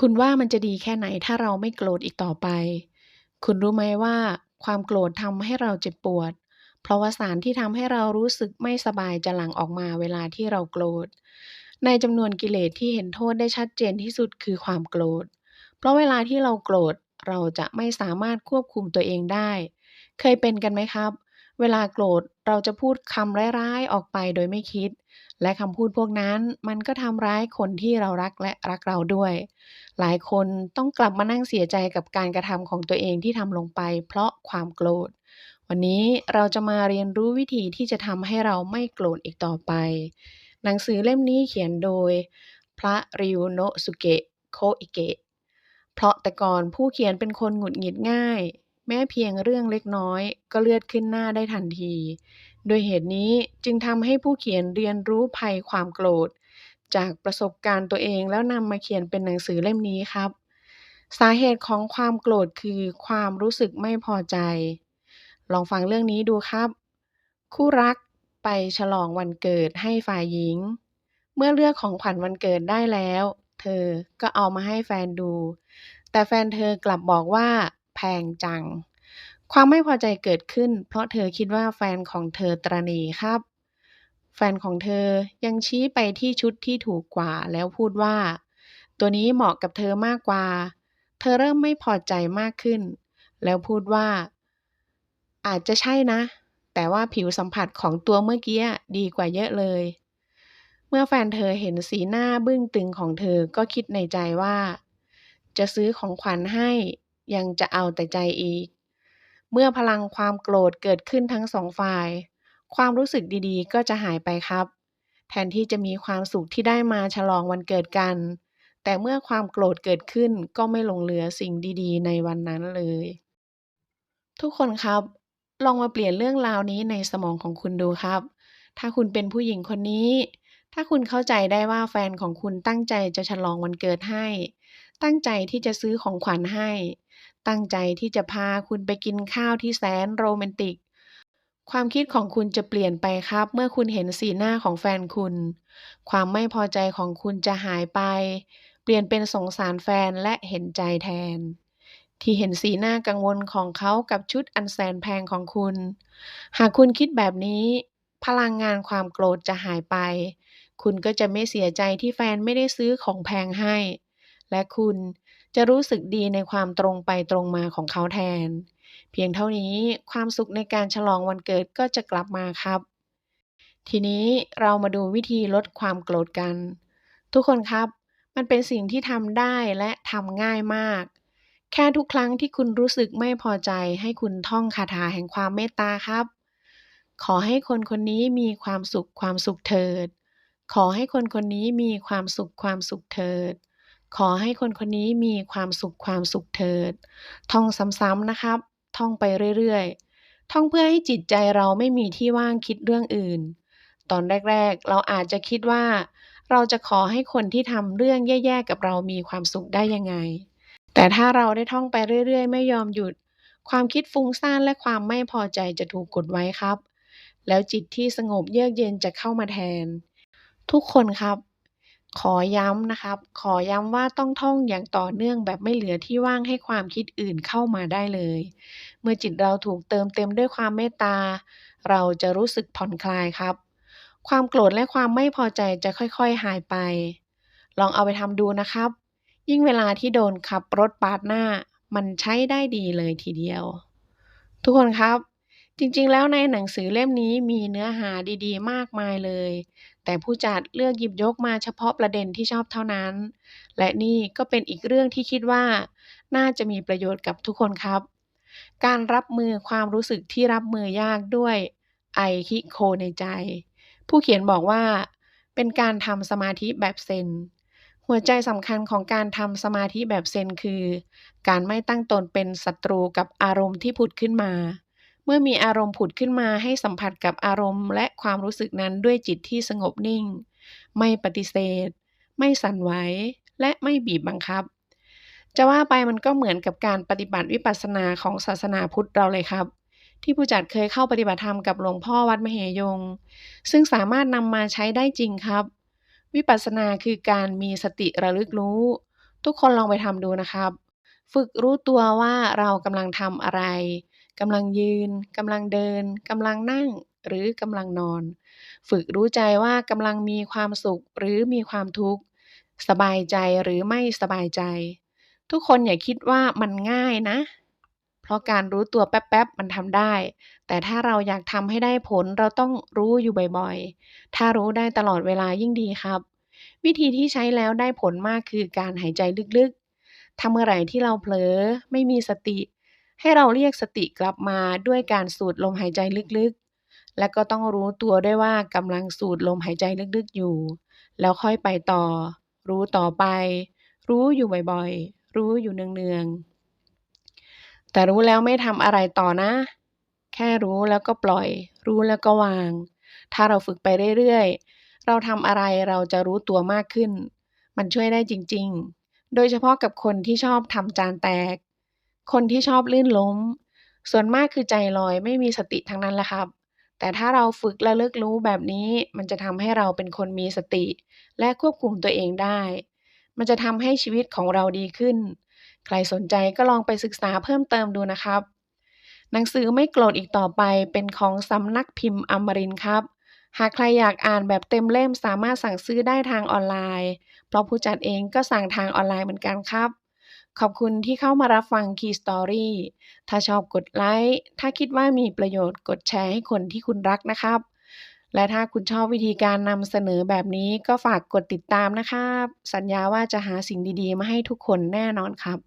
คุณว่ามันจะดีแค่ไหนถ้าเราไม่โกรธอีกต่อไป คุณรู้ไหมว่าความโกรธทำให้เราเจ็บปวด เพราะว่าสารที่ทำให้เรารู้สึกไม่สบายจะหลั่งออกมาเวลาที่เราโกรธ ในจำนวนกิเลสที่เห็นโทษได้ชัดเจนที่สุดคือความโกรธ เพราะเวลาที่เราโกรธเราจะไม่สามารถควบคุมตัวเองได้ เคยเป็นกันไหมครับ เวลาโกรธ เราจะพูดคำร้ายๆออกไปโดยไม่คิด และคำพูดพวกนั้นมันก็ทำร้ายคนที่เรารักและรักเราด้วย หลายคนต้องกลับมานั่งเสียใจกับการกระทำของตัวเองที่ทำลงไป เพราะความโกรธ วันนี้เราจะมาเรียนรู้วิธีที่จะทำให้เราไม่โกรธอีกต่อไป หนังสือเล่มนี้เขียนโดย พระริวโนสุเกะโคอิเกะเพราะแต่ก่อนผู้เขียนเป็นคนหงุดหงิดง่าย แม้เพียงเรื่องเล็กน้อยก็เลือดขึ้นหน้าได้ทันที โดยเหตุนี้จึงทำให้ผู้เขียนเรียนรู้ภัยความโกรธ จากประสบการณ์ตัวเองแล้วนำมาเขียนเป็นหนังสือเล่มนี้ครับ สาเหตุของความโกรธคือความรู้สึกไม่พอใจ ลองฟังเรื่องนี้ดูครับ คู่รักไปฉลองวันเกิดให้ฝ่ายหญิง เมื่อเลือกของขวัญวันเกิดได้แล้ว เธอก็เอามาให้แฟนดู แต่แฟนเธอกลับบอกว่า แพงจัง ความไม่พอใจเกิดขึ้น เพราะเธอคิดว่าแฟนของเธอตระหนี่ครับ แฟนของเธอยังชี้ไปที่ชุดที่ถูกกว่าแล้วพูดว่า ตัวนี้เหมาะกับเธอมากกว่า เธอเริ่มไม่พอใจมากขึ้น แล้วพูดว่า อาจจะใช่นะ แต่ว่าผิวสัมผัสของตัวเมื่อกี้ดีกว่าเยอะเลยเมื่อแฟนเธอเห็นสีหน้าบึ้งตึงของเธอก็คิดในใจว่า จะซื้อของขวัญให้ ยังจะเอาแต่ใจอีก เมื่อพลังความโกรธเกิดขึ้นทั้งสองฝ่าย ความรู้สึกดีๆ ก็จะหายไปครับ แทนที่จะมีความสุขที่ได้มาฉลองวันเกิดกัน แต่เมื่อความโกรธเกิดขึ้นก็ไม่หลงเหลือสิ่งดีๆ ในวันนั้นเลย ทุกคนครับ ลองมาเปลี่ยนเรื่องราวนี้ในสมองของคุณดูครับ ถ้าคุณเป็นผู้หญิงคนนี้ถ้าคุณเข้าใจได้ว่าแฟนของคุณตั้งใจจะฉลองวันเกิดให้ ตั้งใจที่จะซื้อของขวัญให้ ตั้งใจที่จะพาคุณไปกินข้าวที่แสนโรแมนติก ความคิดของคุณจะเปลี่ยนไปครับ เมื่อคุณเห็นสีหน้าของแฟนคุณ ความไม่พอใจของคุณจะหายไป เปลี่ยนเป็นสงสารแฟนและเห็นใจแทน ที่เห็นสีหน้ากังวลของเขากับชุดอันแสนแพงของคุณ หากคุณคิดแบบนี้ พลังงานความโกรธจะหายไป คุณก็จะไม่เสียใจที่แฟนไม่ได้ซื้อของแพงให้ และคุณจะรู้สึกดีในความตรงไปตรงมาของเขาแทน เพียงเท่านี้ความสุขในการฉลองวันเกิดก็จะกลับมาครับ ทีนี้เรามาดูวิธีลดความโกรธกัน ทุกคนครับ มันเป็นสิ่งที่ทำได้และทำง่ายมาก แค่ทุกครั้งที่คุณรู้สึกไม่พอใจให้คุณท่องคาถาแห่งความเมตตาครับ ขอให้คนคนนี้มีความสุขความสุขเถิด ขอให้คนคนนี้มีความสุขความสุขเถิด ขอให้คนคนนี้มีความสุขความสุขเถิด ท่องซ้ำๆนะครับ ท่องไปเรื่อยๆ ท่องเพื่อให้จิตใจเราไม่มีที่ว่างคิดเรื่องอื่น ตอนแรกๆ เราอาจจะคิดว่า เราจะขอให้คนที่ทำเรื่องแย่ๆ กับเรามีความสุขได้ยังไง แต่ถ้าเราได้ท่องไปเรื่อยๆ ไม่ยอมหยุด ความคิดฟุ้งซ่านและความไม่พอใจจะถูกกดไว้ครับ แล้วจิตที่สงบเยือกเย็นจะเข้ามาแทน ทุกคนครับ ขอย้ำนะครับ ขอย้ำว่าต้องท่องอย่างต่อเนื่องแบบไม่เหลือที่ว่างให้ความคิดอื่นเข้ามาได้เลย เมื่อจิตเราถูกเติมเต็มด้วยความเมตตา เราจะรู้สึกผ่อนคลายครับ ความโกรธและความไม่พอใจจะค่อยๆหายไป ลองเอาไปทำดูนะครับ ยิ่งเวลาที่โดนขับรถปาดหน้า มันใช้ได้ดีเลยทีเดียว ทุกคนครับ จริงๆ แล้วในหนังสือเล่มนี้มีเนื้อหาดีๆ มากมายเลย แต่ผู้จัดเลือกหยิบยกมาเฉพาะประเด็นที่ชอบเท่านั้น และนี่ก็เป็นอีกเรื่องที่คิดว่า น่าจะมีประโยชน์กับทุกคนครับ การรับมือความรู้สึกที่รับมือยากด้วยไอคิโคในใจ ผู้เขียนบอกว่า เป็นการทำสมาธิแบบเซนหัวใจสำคัญของการทำสมาธิแบบเซนคือ การไม่ตั้งตนเป็นศัตรูกับอารมณ์ที่ผุดขึ้นมา เมื่อมีอารมณ์ผุดขึ้นมาให้สัมผัสกับอารมณ์ และความรู้สึกนั้นด้วยจิตที่สงบนิ่ง ไม่ปฏิเสธ ไม่สั่นไหว และไม่บีบบังคับ จะว่าไปมันก็เหมือนกับการปฏิบัติวิปัสสนาของศาสนาพุทธเราเลยครับ ที่ผู้จัดเคยเข้าปฏิบัติธรรมกับหลวงพ่อวัดมเหยง ซึ่งสามารถนำมาใช้ได้จริงครับ วิปัสสนาคือการมีสติระลึกรู้ ทุกคนลองไปทำดูนะครับ ฝึกรู้ตัวว่าเรากำลังทำอะไร กำลังยืนกำลังเดินกำลังนั่ง หรือกำลังนอน ฝึกรู้ใจว่ากำลังมีความสุขหรือมีความทุกข์ สบายใจหรือไม่สบายใจ ทุกคนอย่าคิดว่ามันง่ายนะ เพราะการรู้ตัวแป๊บๆมันทำได้ แต่ถ้าเราอยากทำให้ได้ผลเราต้องรู้อยู่บ่อยๆ ถ้ารู้ได้ตลอดเวลายิ่งดีครับ วิธีที่ใช้แล้วได้ผลมากคือการหายใจลึกๆถ้าเมื่อไหร่ที่เราเผลอไม่มีสติ ให้เราเรียกสติกลับมาด้วยการสูดลมหายใจลึกๆ และก็ต้องรู้ตัวด้วยว่ากำลังสูดลมหายใจลึกๆอยู่ แล้วค่อยไปต่อ รู้ต่อไป รู้อยู่บ่อยๆ รู้อยู่เนืองๆ แต่รู้แล้วไม่ทำอะไรต่อนะ แค่รู้แล้วก็ปล่อย รู้แล้วก็วาง ถ้าเราฝึกไปเรื่อยๆ เราทำอะไรเราจะรู้ตัวมากขึ้น มันช่วยได้จริงๆ โดยเฉพาะกับคนที่ชอบทำจานแตก คนที่ชอบลื่นล้ม ส่วนมากคือใจลอยไม่มีสติทั้งนั้นแหละครับ แต่ถ้าเราฝึกระเลึกรู้แบบนี้ มันจะทำให้เราเป็นคนมีสติ และควบคุมตัวเองได้ มันจะทำให้ชีวิตของเราดีขึ้น ใครสนใจก็ลองไปศึกษาเพิ่มเติมดูนะครับ หนังสือไม่โกรธอีกต่อไปเป็นของสำนักพิมพ์อมรินครับหากใครอยากอ่านแบบเต็มเล่มสามารถสั่งซื้อได้ทางออนไลน์ เพราะผู้จัดเองก็สั่งทางออนไลน์เหมือนกันครับ ขอบคุณที่เข้ามารับฟัง Key Story ถ้าชอบกดไลค์ ถ้าคิดว่ามีประโยชน์กดแชร์ให้คนที่คุณรักนะครับ และถ้าคุณชอบวิธีการนำเสนอแบบนี้ก็ฝากกดติดตามนะครับ สัญญาว่าจะหาสิ่งดีๆ มาให้ทุกคนแน่นอนครับ